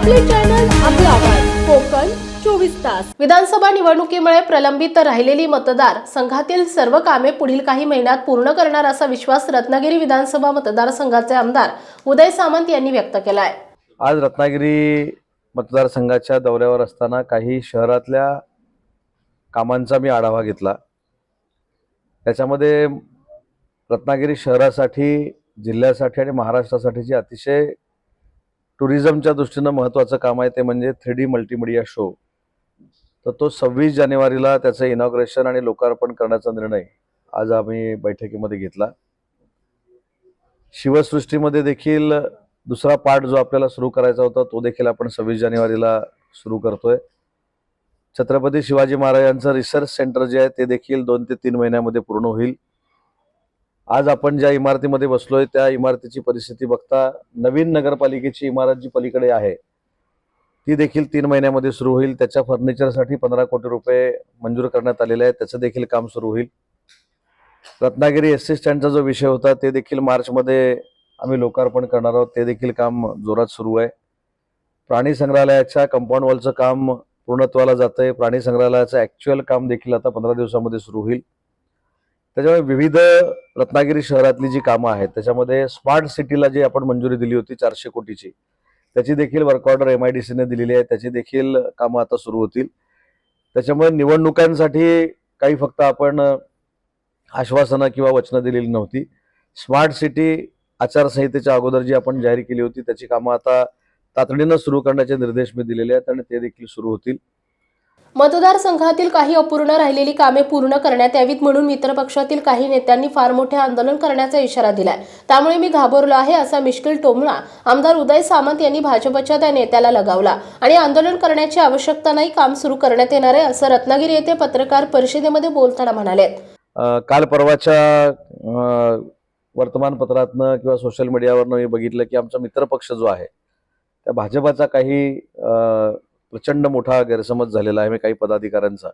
आपले चॅनल आपला आवाज. कोकण चोवीस तास. विधानसभा निवडणुकीमुळे प्रलंबित राहिलेली मतदार संघातील सर्व कामे पुढील काही महिन्यात पूर्ण करणार असा विश्वास रत्नागिरी विधानसभा मतदारसंघाचे आमदार उदय सामंत यांनी व्यक्त केला आहे आज रत्नागिरी मतदारसंघाच्या दौऱ्यावर असताना काही शहरातल्या कामांचा मी आढावा घेतला. त्याच्यामध्ये रत्नागिरी शहरासाठी जिल्ह्यासाठी आणि महाराष्ट्रासाठी जी अतिशय टुरिझमच्या दृष्टीनं महत्त्वाचं काम आहे ते म्हणजे थ्री डी मल्टीमिडिया शो. तर तो सव्वीस जानेवारीला त्याचं इनॉग्रेशन आणि लोकार्पण करण्याचा निर्णय आज आम्ही बैठकीमध्ये घेतला. शिवसृष्टीमध्ये देखील दुसरा पार्ट जो आपल्याला सुरू करायचा होता तो देखील आपण सव्वीस जानेवारीला सुरू करतोय. छत्रपती शिवाजी महाराजांचं रिसर्च सेंटर जे आहे ते देखील दोन ते तीन महिन्यामध्ये पूर्ण होईल. आज आपण ज्या इमारतीमध्ये बसलोय त्या इमारतीची परिस्थिती बघता नवीन नगरपालिकेची इमारत जी पलीकडे आहे ती देखील तीन महिन्यामध्ये सुरू होईल. त्याच्या फर्निचरसाठी पंधरा कोटी रुपये मंजूर करण्यात आलेले आहे त्याचं देखील काम सुरू होईल. रत्नागिरी एस सी स्टँडचा जो विषय होता ते देखील मार्चमध्ये आम्ही लोकार्पण करणार आहोत. ते देखील काम जोरात सुरू आहे. प्राणी संग्रहालयाच्या कंपाऊंड वॉलचं काम पूर्णत्वाला जातं आहे प्राणी संग्रहालयाचं ॲक्च्युअल काम देखील आता पंधरा दिवसामध्ये सुरू होईल. त्याच्यामुळे विविध रत्नागिरी शहरातली जी कामं आहेत त्याच्यामध्ये स्मार्ट सिटीला जी आपण मंजुरी दिली होती चारशे कोटीची त्याची देखील work order M I D सीने दिलेली आहे. त्याची देखील कामं आता सुरू होतील. त्याच्यामुळे निवडणुकांसाठी काही फक्त आपण आश्वासनं किंवा वचनं दिलेली नव्हती. स्मार्ट सिटी आचारसंहितेच्या अगोदर जी आपण जाहीर केली होती त्याची कामं आता तातडीनं सुरू करण्याचे निर्देश मी दिलेले आहेत आणि ते देखील सुरू होतील. मतदारसंघातील काही अपूर्ण राहिलेली कामे पूर्ण करण्यात यावीत म्हणून मित्रपक्षातील काही नेत्यांनी फार मोठे आंदोलन करण्याचा इशारा दिलाय. त्यामुळे मी घाबरलो आहे असा मिश्किल टोमणा आमदार उदय सामंत यांनी भाजपच्या त्या नेत्याला लगावला. आणि आंदोलन करण्याची आवश्यकता नाही काम सुरू करण्यात येणार आहे असं रत्नागिरी येथे पत्रकार परिषदेमध्ये बोलताना म्हणाले काल परवाच्या वर्तमानपत्रातनं किंवा सोशल मीडियावरनं मी बघितलं की आमचा मित्रपक्ष जो आहे त्या भाजपाचा काही प्रचंड मोठा गैरसमज झालेला आहे मी काही पदाधिकाऱ्यांचा.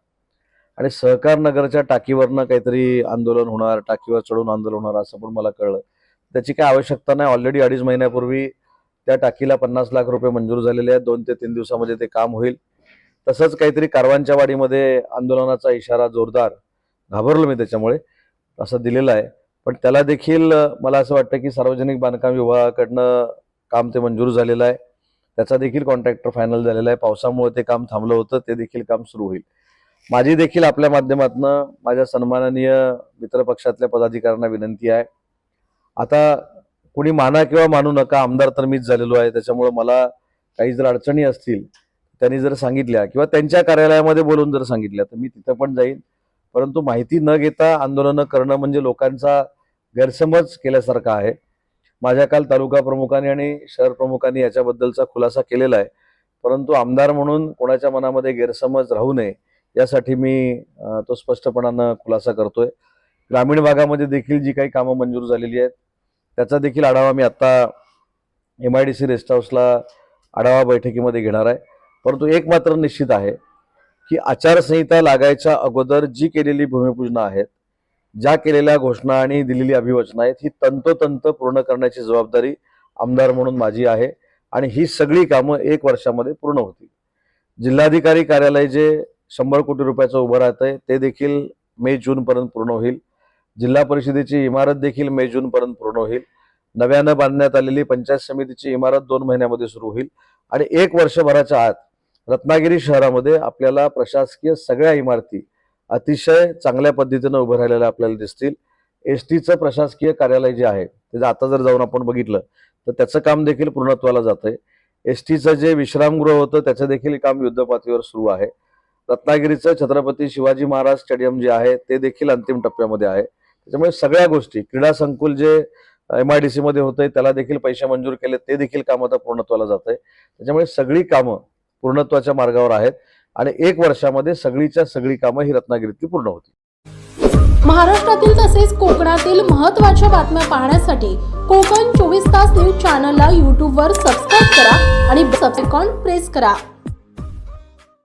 आणि सहकार नगरच्या टाकीवरनं काहीतरी आंदोलन होणार टाकीवर चढून आंदोलन होणार असं पण मला कळलं. त्याची काय आवश्यकता नाही. ऑलरेडी अडीच महिन्यापूर्वी त्या टाकीला पन्नास लाख रुपये मंजूर झालेले आहेत. दोन ते तीन दिवसामध्ये ते काम होईल. तसंच काहीतरी कारवांच्या वाडीमध्ये आंदोलनाचा इशारा जोरदार घाबरलो मी त्याच्यामुळे असं दिलेलं आहे. पण त्याला देखील मला असं वाटतं की सार्वजनिक बांधकाम विभागाकडनं काम ते मंजूर झालेलं आहे. त्याचा देखील कॉन्ट्रॅक्टर फायनल झालेला आहे. पावसामुळे ते काम थांबलं होतं ते देखील काम सुरू होईल. माझी देखील आपल्या माध्यमातनं माझ्या सन्माननीय मित्रपक्षातल्या पदाधिकाऱ्यांना विनंती आहे. आता कुणी माना किंवा मानू नका आमदार तर मीच झालेलो आहे. त्याच्यामुळे मला काही जर अडचणी असतील त्यांनी जर सांगितल्या किंवा त्यांच्या कार्यालयामध्ये बोलून जर सांगितल्या तर मी तिथं पण जाईन. परंतु माहिती न घेता आंदोलनं करणं म्हणजे लोकांचा गैरसमज केल्यासारखा आहे. माझ्या काल तालुका प्रमुखांनी आणि शहर प्रमुखांनी याच्याबद्दलचा खुलासा केलेला आहे. परंतु आमदार म्हणून कोणाच्या मनामध्ये गैरसमज राहू नये यासाठी मी तो स्पष्टपणानं खुलासा करतोय. ग्रामीण भागामध्ये देखील जी काही कामं मंजूर झालेली आहेत त्याचा देखील आढावा मी आत्ता M I D C rest हाऊसला आढावा बैठकीमध्ये घेणार आहे. परंतु एक मात्र निश्चित आहे की आचारसंहिता लागायच्या अगोदर जी केलेली भूमिपूजनं आहेत ज्या केलेल्या घोषणा आणि दिलेली अभिवचना आहेत ही तंतोतंत पूर्ण करण्याची जबाबदारी आमदार म्हणून माझी आहे आणि ही सगळी कामं एक वर्षामध्ये पूर्ण होतील. जिल्हाधिकारी कार्यालय जे शंभर कोटी रुपयाचं उभं राहत आहे ते देखील मे जूनपर्यंत पूर्ण होईल. जिल्हा परिषदेची इमारत देखील मे जूनपर्यंत पूर्ण होईल. नव्यानं बांधण्यात आलेली पंचायत समितीची इमारत दोन महिन्यामध्ये सुरू होईल आणि एक वर्षभराच्या आत रत्नागिरी शहरामध्ये आपल्याला प्रशासकीय सगळ्या इमारती अतिशय चांगल्या पद्धतीनं उभं राहिलेलं आपल्याला दिसतील. एस टीचं प्रशासकीय कार्यालय जे आहे त्याचं आता जर जाऊन आपण बघितलं तर त्याचं काम देखील पूर्णत्वाला जात आहे एस टीचं जे विश्रामगृह होतं त्याचं देखील काम युद्धपातळीवर सुरू आहे. रत्नागिरीचं छत्रपती शिवाजी महाराज स्टेडियम जे आहे ते देखील अंतिम टप्प्यामध्ये आहे. त्याच्यामुळे सगळ्या गोष्टी क्रीडा संकुल जे एम आय डी सी मध्ये होतंय त्याला देखील पैसे मंजूर केले ते देखील काम आता पूर्णत्वाला जात आहे त्याच्यामुळे सगळी कामं पूर्णत्वाच्या मार्गावर आहेत. आणि एक वर्षामध्ये सगळीच्या सगळी कामं ही रत्नागिरीतली पूर्ण होती महाराष्ट्रातील तसेच कोकणातील महत्त्वाच्या बातम्या पाहण्यासाठी कोकण चोवीस तास न्यूज चॅनलला यूट्यूबवर सबस्क्राईब करा आणि सबसेकॉन प्रेस करा.